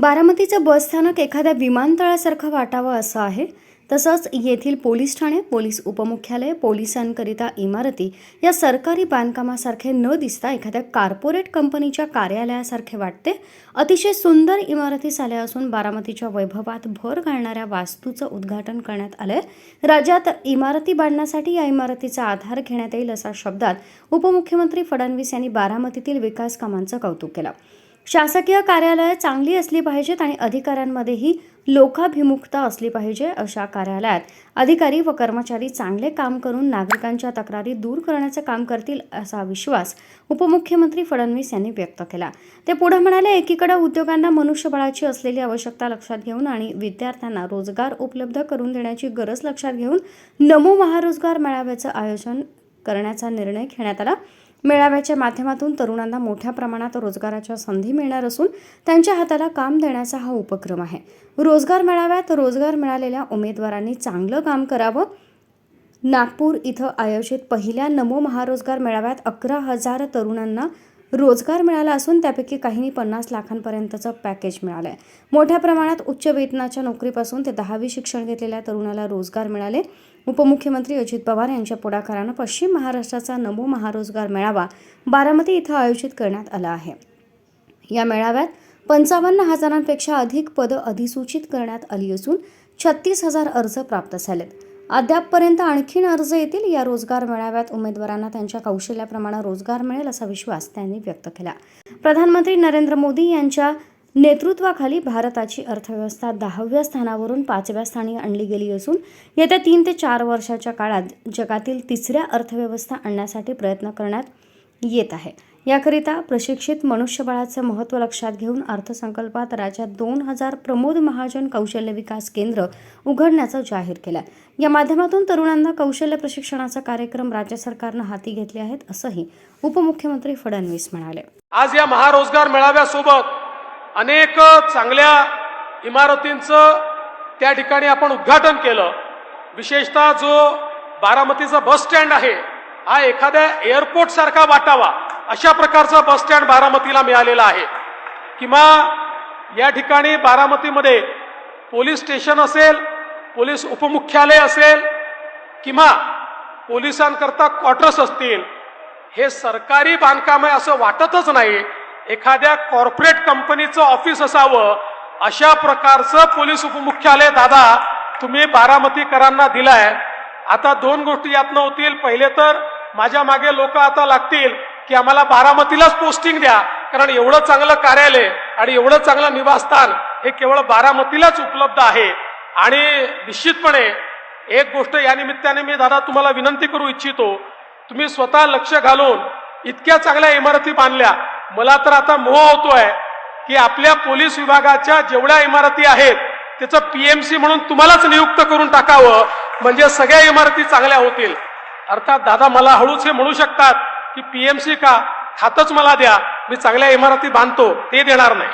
बारामतीचं बसस्थानक एखाद्या विमानतळासारखं वाटावं असं आहे. तसंच येथील पोलीस ठाणे पोलीस उपमुख्यालय पोलिसांकरिता इमारती या सरकारी बांधकामासारखे न दिसता एखाद्या कार्पोरेट कंपनीच्या कार्यालयासारखे वाटते. अतिशय सुंदर इमारती झाल्या असून बारामतीच्या वैभवात भर घालणाऱ्या वास्तूचं उद्घाटन करण्यात आलंय. राज्यात इमारती बांधण्यासाठी या इमारतीचा आधार घेण्यात येईल अशा शब्दात उपमुख्यमंत्री फडणवीस यांनी बारामतीतील विकास कामांचं कौतुक केलं. शासकीय कार्यालयं चांगली असली पाहिजेत आणि अधिकाऱ्यांमध्येही लोकाभिमुखता असली पाहिजे अशा कार्यालयात. अधिकारी व कर्मचारी चांगले काम करून नागरिकांच्या तक्रारी दूर करण्याचं काम करतील असा विश्वास उपमुख्यमंत्री फडणवीस यांनी व्यक्त केला. ते पुढे म्हणाले एकीकडे उद्योगांना मनुष्यबळाची असलेली आवश्यकता लक्षात घेऊन आणि विद्यार्थ्यांना रोजगार उपलब्ध करून देण्याची गरज लक्षात घेऊन नमो महारोजगार मेळाव्याचं आयोजन करण्याचा निर्णय घेण्यात आला. मेळाव्याच्या माध्यमातून तरुणांना मोठ्या प्रमाणात रोजगाराच्या संधी मिळणार असून त्यांच्या हाताला काम देण्याचा हा उपक्रम आहे. रोजगार मेळाव्यात रोजगार मिळालेल्या उमेदवारांनी चांगलं काम करावं. नागपूर इथं आयोजित पहिल्या नमो महारोजगार मेळाव्यात अकरा हजार तरुणांना रोजगार मिळाला असून त्यापैकी काहींनी पन्नास लाखांपर्यंतचं पॅकेज मिळालं आहे मोठ्या प्रमाणात उच्च वेतनाच्या नोकरीपासून ते दहावी शिक्षण घेतलेल्या तरुणाला रोजगार मिळाले. उपमुख्यमंत्री अजित पवार यांच्या पुढाकारानं पश्चिम महाराष्ट्राचा नमो महारोजगार मेळावा बारामती इथं आयोजित करण्यात आला आहे. या मेळाव्यात पंचावन्न हजारांपेक्षा अधिक पदं अधिसूचित करण्यात आली असून छत्तीस हजार अर्ज प्राप्त झालेत. अद्यापपर्यंत आणखीन अर्ज येतील या रोजगार मेळाव्यात उमेदवारांना त्यांच्या कौशल्याप्रमाणे रोजगार मिळेल असा विश्वास त्यांनी व्यक्त केला. प्रधानमंत्री नरेंद्र मोदी यांच्या नेतृत्वाखाली भारताची अर्थव्यवस्था दहाव्या स्थानावरून पाचव्या स्थानी आणली गेली असून येत्या तीन ते चार वर्षाच्या काळात जगातील तिसऱ्या अर्थव्यवस्था आणण्यासाठी प्रयत्न करण्यात येत आहे. याकरिता प्रशिक्षित मनुष्यबळाचं महत्त्व लक्षात घेऊन अर्थसंकल्पात राज्यात दोन हजार प्रमोद महाजन कौशल्य विकास केंद्र उघडण्याचं जाहीर केलं या माध्यमातून तरुणांना कौशल्य प्रशिक्षणाचा कार्यक्रम राज्य सरकारनं हाती घेतले आहेत असंही उपमुख्यमंत्री फडणवीस म्हणाले. आज या महारोजगार मेळाव्यासोबत अनेक चांगल्या इमारतींचं त्या ठिकाणी आपण उद्घाटन केलं. विशेषतः जो बारामतीचा बस स्टँड आहे हा एखाद्या एअरपोर्ट सारखा वाटावा अशा प्रकारचा बस स्टँड बारामतीला मिळालेला आहे. किंवा या ठिकाणी बारामतीमध्ये पोलीस स्टेशन असेल पोलीस उपमुख्यालय असेल किंवा पोलिसांकरता क्वार्टर्स असतील हे सरकारी बांधकाम आहे असं वाटतच नाही. एखाद्या कॉर्पोरेट कंपनीचं ऑफिस असावं अशा प्रकारचं पोलीस उपमुख्यालय दादा तुम्ही बारामतीकरांना दिलाय. आता दोन गोष्टी यातनं होतील. पहिले तर माझ्या मागे लोक आता लागतील की आम्हाला बारामतीलाच पोस्टिंग द्या कारण एवढं चांगलं कार्यालय आणि एवढं चांगलं निवासस्थान हे केवळ बारामतीलाच उपलब्ध आहे. आणि निश्चितपणे एक गोष्ट या निमित्ताने मी दादा तुम्हाला विनंती करू इच्छितो. तुम्ही स्वतः लक्ष घालून इतक्या चांगल्या इमारती बांधल्या मला तर आता मोह होतोय की आपल्या पोलीस विभागाच्या जेवढ्या इमारती आहेत त्याचं पीएमसी म्हणून तुम्हालाच नियुक्त करून टाकावं म्हणजे सगळ्या इमारती चांगल्या होतील. अर्थात दादा मला हळूच हे म्हणू शकतात की पीएमसी का? खातच मला द्या मी चांगल्या इमारती बांधतो ते देणार नाही.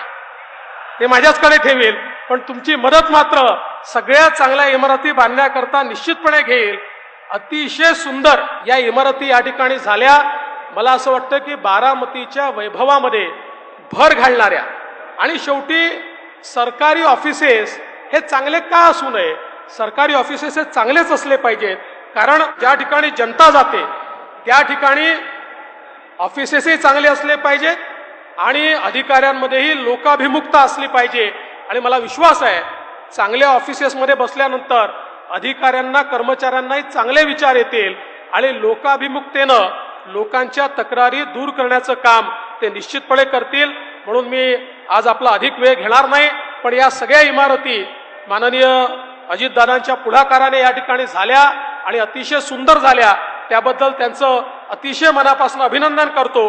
ते माझ्याचकडे ठेवेल पण तुमची मदत मात्र सगळ्या चांगल्या इमारती बांधण्याकरता निश्चितपणे घेईल. अतिशय सुंदर या इमारती या ठिकाणी झाल्या. मला असं वाटतं की बारामतीच्या वैभवामध्ये भर घालणाऱ्या आणि शेवटी सरकारी ऑफिसेस हे चांगले का असू नये? सरकारी ऑफिसेस हे चांगलेच असले पाहिजेत. कारण ज्या ठिकाणी जनता जाते त्या ठिकाणी ऑफिसेसही चांगले असले पाहिजेत आणि अधिकाऱ्यांमध्येही लोकाभिमुखता असली पाहिजे. आणि मला विश्वास आहे चांगल्या ऑफिसेसमध्ये बसल्यानंतर अधिकाऱ्यांना कर्मचाऱ्यांनाही चांगले विचार येतील आणि लोकाभिमुखतेनं लोकांच्या तक्रारी दूर करण्याचं काम ते निश्चितपणे करतील. म्हणून मी आज आपला अधिक वेळ घेणार नाही पण या सगळ्या इमारती माननीय अजितदादांच्या पुढाकाराने या ठिकाणी झाल्या आणि अतिशय सुंदर झाल्या. त्याबद्दल त्यांचं अतिशय मनापासून अभिनंदन करतो.